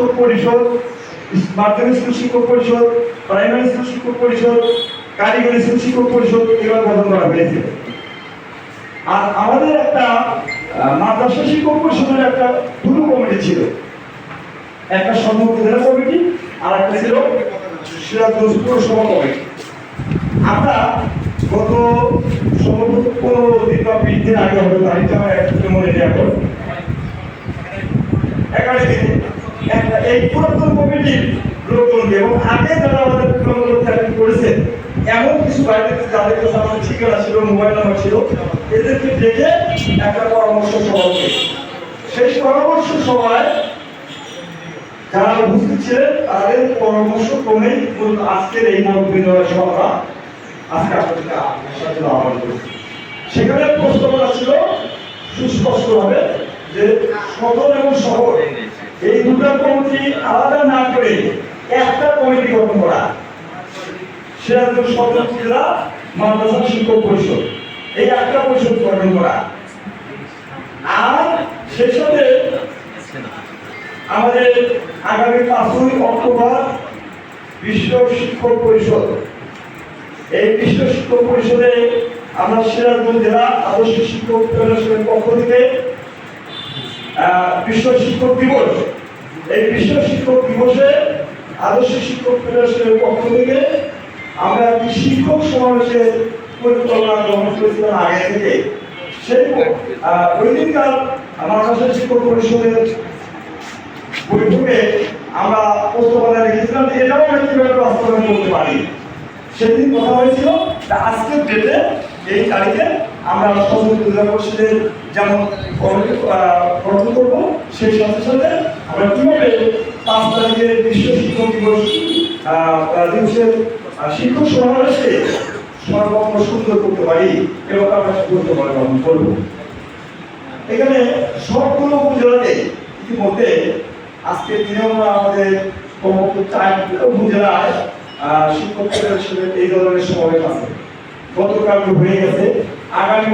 শিক্ষক পরিষদ, মাধ্যমিক স্কুল শিক্ষক পরিষদ, প্রাইমারি স্কুল শিক্ষক পরিষদ, কারিগরি স্কুল শিক্ষক পরিষদ গঠন করা হয়েছে। আর আমাদের একটা মাদ্রাসা শিক্ষক পরিষদের একটা দুটো কমিটি ছিল। একটা সম্মুখ জেলা কমিটি, আর একটা ছিল কমিটি। আমরা গত সম্ভবত পনেরো আগে হবে, তারিখটা আমার মনে এই পুরাতন কমিটির এবং আগে যারা আমাদের পুরনো চাকরি করেছে, এমন কিছু বাইরে যাদের কাছে ঠিকানা ছিল, মোবাইল নাম্বার ছিল, এদেরকে ডেকে একটা পরামর্শ সভা সেই পরামর্শ সভায় যারা উপস্থিত ছিলেন, তাদের পরামর্শ মূলত আজকের এই মত আজকে আপনাদেরকে আহ্বান সেখানে প্রস্তাবনা ছিল, সুস্পষ্টভাবে, যে সদর এবং শহর দুটো কমিটি আলাদা না করে একটা কমিটি গঠন করা। সিরাজগঞ্জ সদর জেলা মাদ্রাসা শিক্ষক পরিষদ। এই একটা পরিষদ গঠন করা। আর সেই সাথে আমাদের আগামী পাঁচই অক্টোবর বিশ্ব শিক্ষক পরিষদ। এই বিশ্ব শিক্ষক পরিষদে আমরা সিরাজগঞ্জ জেলা আদর্শ শিক্ষক ফেডারেশনের পক্ষ থেকে বিশ্ব শিক্ষক দিবস এই বিশ্ব শিক্ষক দিবসে আদর্শ শিক্ষক ফেডারেশনের পক্ষ থেকে আমরা একটি শিক্ষক সমাবেশের পরিকল্পনা গ্রহণ করেছিলাম আগে থেকে। সেই ওই দিনকার কাছে শিক্ষক পরিষদের বৈঠকে আমরা প্রস্তাবনা রেখেছিলাম যে এটাও আমরা কীভাবে বাস্তবায়ন করতে পারি। সেদিন কথা হয়েছিল আজকের ডেটে এই তারিখে আমরা সদর পূজা পরিষদের যেমন করব, সেই সাথে সাথে আমরা কীভাবে পাঁচ বিশ্ব শিক্ষক দিবস দিবসের শিক্ষক সর্বত্র সুন্দর করতে পারি এবং আমরা পারি গঠন করব। এখানে সবগুলো উপজেলাতে ইতিমধ্যে আজকে দিনে আমরা আমাদের উপজেলায় এই ধরনের সমাবেশ আছে। গতকাল হয়ে গেছে। আগামী